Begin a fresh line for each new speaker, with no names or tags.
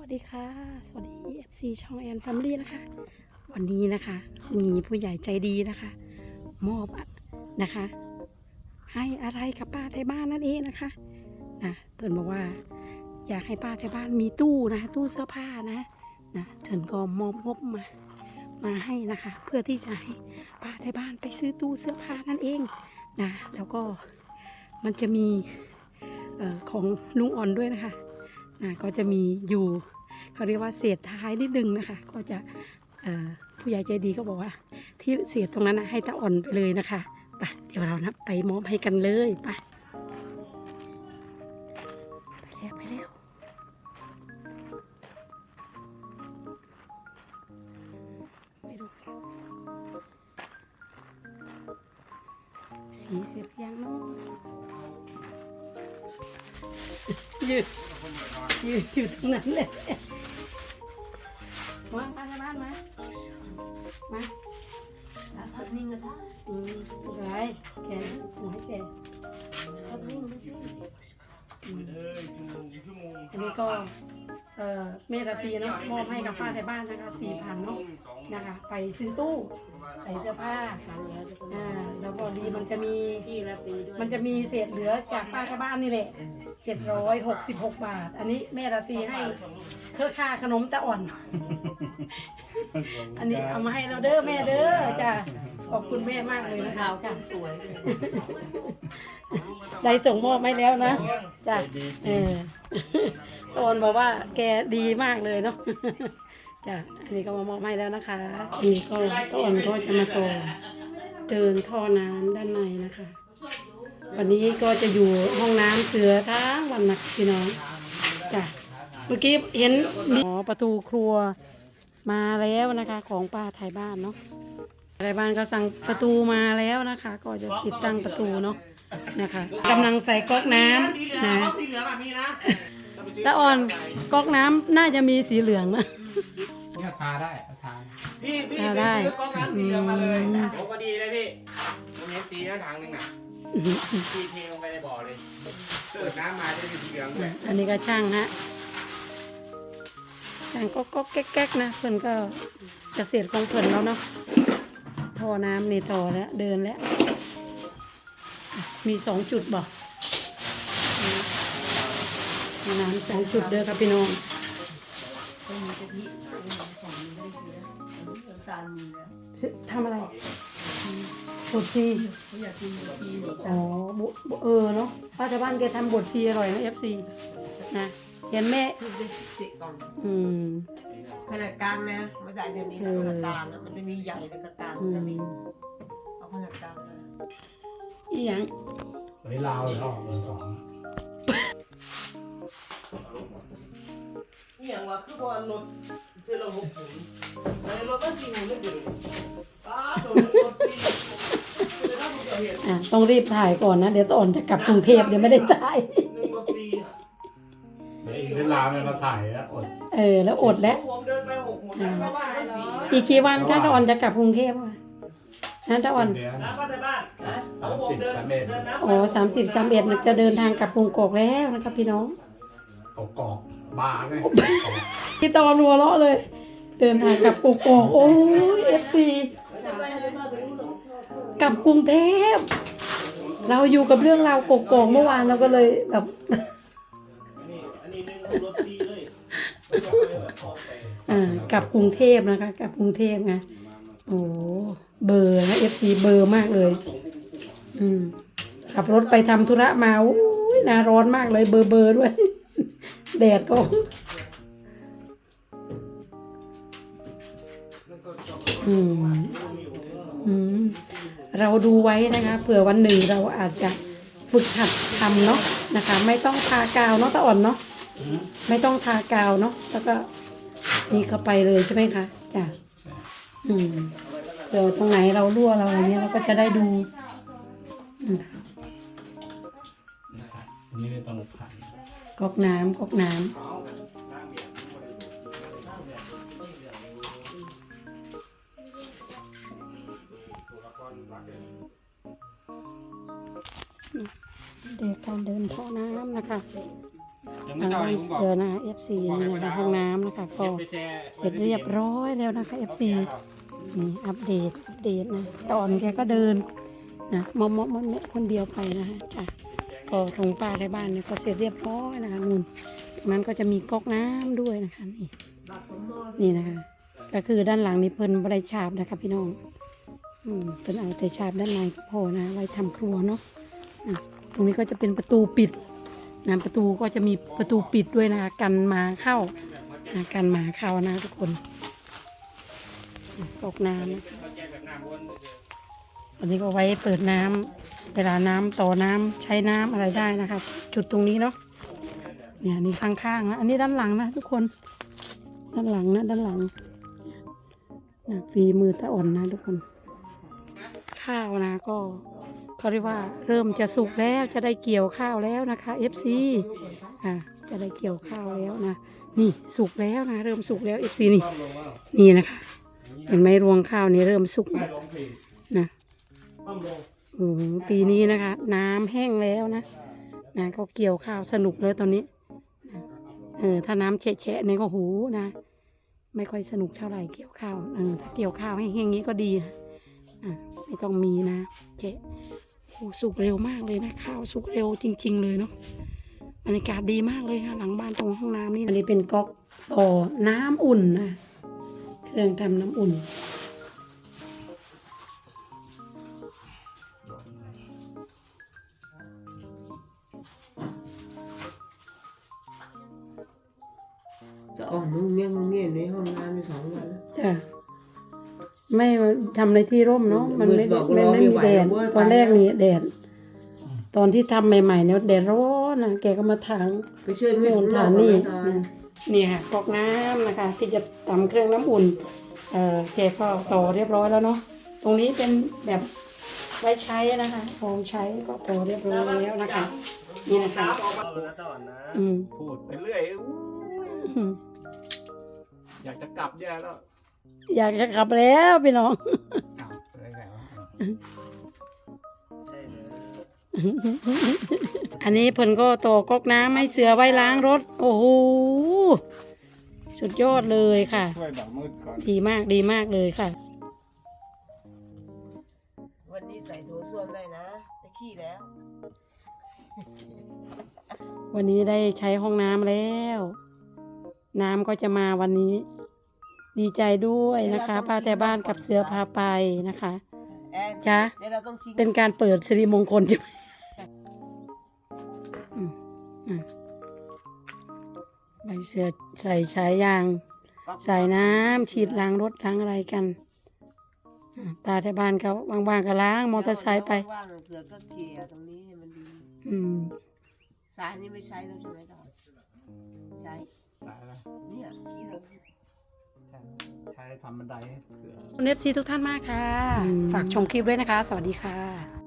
วัสดีค่ะ สวัสดี FC ช่องแอนแฟมิลี่นะคะ วันนี้นะคะ มีผู้ใหญ่ใจดีนะคะ มอบนะคะ ให้อะไรกับป้าไทยบ้านนั่นเองนะคะนะเพื่อนบอกว่า อยากให้ป้าไทยบ้านมีตู้นะคะตู้เสื้อผ้านะนะเถินก็มอบงบมามาให้นะคะ เพื่อที่จะให้ป้าไทยบ้านไปซื้อตู้เสื้อผ้านั่นเองนะแล้วก็มันจะมีออของลุงอ่อนด้วยนะคะ นะก็จะมีอยู่เขาเรียกว่าเศษท้ายนิดนึงนะคะ ก็จะผู้ใหญ่ใจดีก็บอกว่า ที่เศษตรงนั้นนะให้ตาอ่อนไปเลยนะคะไปเดี๋ยวเรานะไปมอบให้กันเลยไปไปแล้วไปแล้วไม่รู้สีเสร็จยังเนาะยืด ยืนอยู่ตรงนั้นเลยวางไปในบ้านมามาพักนิ่งกันได้อืมไรแกหัวให้แกพักนิ่งดูสิอืมอันนี้ก็เอ่อเมราตรีเนาะมอบให้กับป้าในบ้านนะคะสี่พันเนาะนะคะ ไปซื้อตู้ใส่เสื้อผ้าอ่าแล้วพอดีมันจะมี
พี่รับปีด้วย
มันจะมีเศษเหลือจากป้าชาวบ้านนี่แหละ เจ็ดร้อยหกสิบหกบาท อันนี้แม่ราตรีให้เครือค่าขนมตะอ่อน อันนี้เอามาให้เราเด้อแม่เด้อจ้ะขอบคุณแม่มากเลยนะคะ
ข่าว
จ้ะ
สวยเลย
ได้ส่งมอบให้แล้วนะจ้ะเออตะอ่อนบอกว่าแกดีมากเลยเนาะจ้ะอันนี้ก็มามอบให้แล้วนะคะอันนี้ก็ตะอ่อนก็จะมาโตอเดินท่อน้ำด้านในนะคะ วันนี้ก็จะอยู่ห้องน้ำเสือทั้งวันนะพี่น้องจ้ะเมื่อกี้เห็นมีอ๋อประตูครัวมาแล้วนะคะของป้าไทยบ้านเนาะไทยบ้านก็สั่งประตูมาแล้วนะคะ ก็จะติดตั้งประตูเนาะนะคะกำลังใส่ก๊อกน้ำนะ
สีเหลืองแบบนี้นะ
ตะอ่อนก๊อกน้ำน่าจะมีสีเหลืองนะ
ก็ทาได้ทา
พี่พี่
ทา
ไป
ได้
ซื้อกล้องน้ำสีเหลืองมาเลย
อืม
โอ้ก็ดีเลยพี่ผมเห็นสีแล้วถังหนึงน่ะ พี่เทลงไปในบ่อเลยเกิดน้ำมาจะเป็นสีเหลืองเลย
อันนี้ก็ช่างฮะช่างก็ก็แก๊กๆนะเพิ่นก็จะเสร็จของเพิ่นแล้วเนาะท่อน้ำนี่ต่อแล้วเดินแล้ว มีสองจุดบ่มีน้ำสองจุดเด้อครับพี่น้องทำอะไรบดชี
อยากกินชีหนู
อ๋อบุบุเออเนาะป้าชาวบ้านแกทำบดชีอร่อยนะเอฟซีนะ เห็นแม่
ทุบด้วยสติก่อน
อืม
ขนาดกลางนะไม่ได้เดี๋ยวนี้นะขนาดกลางนะมันจะมีใหญ่และกลาง
อื
ก็
ม
มีเอาขนาดกลางนะ
อีหยัง
วันนี้ลาวเลยเขาเบอร์สอง
นี่อย่างว่าคือบอลรถคือเราหกหุ่นในรถก็สี่หุ่นไม่ถึงอ้าตัวรถสี่
อะต้องรีบถ่ายก่อนนะ เดี๋ยวตอนจะกลับกรุงเทพเดี๋ยวไม่ได้ถ่าย
หนึ่งรถสี่
เดี๋ยวอีกที่ลาวเนี่ยเราถ่ายแล้วอด
เออ แล้วอดแล้ว
ผมเดินไปหกหุ่นแล้วก็บ้านก็สี่
อีกกี่วันคะตอนจะกลับกรุงเทพวะฮะตอน
เดือน
น้ำบ้านในบ้านนะ
สามสิบสามเอ็ด
เดินน้ำ
อ๋อสามสิบสามเอ็ดจะเดินทางกลับกรุงกอกแล้วนะครับพี่น้อง
กอกกอกบาไง
พี่ตอนรัวเราะเลย เดินทางกลับกรุงกอกโอ้ยเอฟซีก ลับกรุงเทพ เราอยู่กับเรื่องราวกกอกเมื่อวานเราก็เลยแบบ
นี่อันนี้หนึ่งรถตีเลย
อ่ากลับกรุงเทพนะคะกลับกรุงเทพไงโอ้เบอร์นะเอฟซีเบอร์มากเลย อืมขับรถไปทำธุระมาอุ้ยหนาร้อนมากเลยเบอร์เบอร์ด้วย แดดก็อืมอืม เราดูไว้นะคะเผื่อวันหนึ่งเราอาจจะฝึกหัดทำเนาะนะคะ ไม่ต้องทากาวเนาะตาอ่อนเนาะไม่ต้องทากาวเนาะแล้วก็นี่เข้าไปเลยใช่ไหมคะจ้ะอืมเดี๋ยวตรงไหนเรารั่วเราอะไรเงี้ยเราก็จะได้ดูอืม
อันนี้ไม่ต้องผ่าน
ก๊อกน้ำก๊อกน้ำ เด็กการเดินท่อน้ำนะคะ
ยัง
ทางบ้านเสือนะคะ FC นี่นะคะห้องน้ำนะคะก็เสร็จเรียบร้อยแล้วนะคะ FC นี่อัปเดตอัปเดตนะตอนแกก็เดินนะมอมมอมมคนเดียวไปนะคะจ้ะก็ตรงป้าในบ้านเนี่ยก็เสร็จเรียบร้อยนะคะนู่นตรงนั้นก็จะมีก๊อกน้ำด้วยนะคะนี่นี่นะคะ ก็คือด้านหลังนี่เพิ่นบริฉาบนะคะพี่น้องอืมเพิ่นเอาแต่ฉาบด้านในก็พอนะไว้ทำครัวเนาะอะ ตรงนี้ก็จะเป็นประตูปิดนะประตูก็จะมีประตูปิดด้วยนะคะกันหมาเข้านะกันหมาเข้านะทุกคนอะก๊อกน้ำอันนี้ก็ไว้เปิดน้ำเวลาน้ำต่อน้ำใช้น้ำอะไรได้นะครับจุดตรงนี้เนาะเนี่ยนี่ข้างๆนะอันนี้ด้านหลังนะทุกคนด้านหลังนะด้านหลังนะฝีมือตาอ่อนนะทุกคน ข้าวนะก็ เขาเรียกว่าเริ่มจะสุกแล้วจะได้เกี่ยวข้าวแล้วนะคะ FC อะจะได้เกี่ยวข้าวแล้วนะนี่สุกแล้วนะเริ่มสุกแล้ว FC นี่นี่นะคะเห็นไหมรวงข้าวนี่เริ่มสุกนะโอ้โหปีนี้นะคะ น้ำแห้งแล้วนะนะก็เกี่ยวข้าวสนุกเลยตอนนี้นะเออถ้าน้ำแฉะๆนี่ก็หูนะ ไม่ค่อยสนุกเท่าไหร่เกี่ยวข้าวเออถ้าเกี่ยวข้าวแห้งๆอย่างนี้ก็ดีนะอะไม่ต้องมีนะแฉะ โอ้สุกเร็วมากเลยนะข้าวสุกเร็วจริง ๆ เลยเนาะบรรยากาศดีมากเลยค่ะ หลังบ้านตรงห้องน้ำนี่อันนี้เป็นก๊อกต่อน้ำอุ่นนะเครื่องทำน้ำอุ่น ทำในที่ร่มเนาะมันไม่
มืดบอก
มันไม่
รอไม่
มี
ไหว
แดด
เว้ย
ตอน
ไป
แรก
แล้ว
นี่แดด ตอนที่ทำใหม่ๆเนี่ยแดดร้อนนะแกก็มาถาง
ไปช่วยมืด
โน่น
รอ
ถา
บ
ง
ก่อน
นี่
ไหมตอน
นะนี่ค่ะกรอกน้ำนะคะ ที่จะทำเครื่องน้ำอุ่นเอ่อแกก็ต่อเรียบร้อยแล้วเนาะตรงนี้เป็นแบบไว้ใช้นะคะพร้อมใช้ก็ต่อเรียบร้อยแล้วนะคะ นี่นะคะ
เอาแล้วต่อนะ
อืม
พูดไปเรื่อยอู้
อืม
อยากจะกลับแย่แล้ว
อยากจะกลับแล้วพี่น้อง
อ้าวเป็นไงวะ
ใช่เลย
อันนี้เพิ่นก็ต่อก๊อกน้ำให้เสือไว้ล้างรถ โอ้โห สุดยอดเลยค่ะ
ช่วยแบบมืดก่อน
ดีมากดีมากเลยค่ะ
วันนี้ใส่โถส้วมได้นะ จะขี้แล้ว
วันนี้ได้ใช้ห้องน้ำแล้ว น้ำก็จะมาวันนี้ ดีใจด้วยนะคะ ป้าแต่บ้านกับเสือพาไปนะคะ
แอน
จ้ะ
เดี๋ยวเราต้องชิง
เป็นการเปิดสิริมงคลใช่ไหมอืมอะใบเสือใส่ฉายยาง ใส่น้ำฉีดล้างรถล้างอะไรกันอะป้าที่บ้านเขาว่างๆก็ล้างมอเตอร์ไซค์ไป
เดี๋ยวว่างๆเสือก็เกลี่ยตรงนี้ให้มันดี
อืม
สายนี้ไม่ใช้แล้วใช่ไหมตอนใช้
ใช่แล้ว
เนี่ยขี้เรา
ใช่ใช้ทำบันไดให้เสือ
คุณเอฟซีทุกท่านมากค่ะ ฝากชมคลิปด้วยนะคะ สวัสดีค่ะ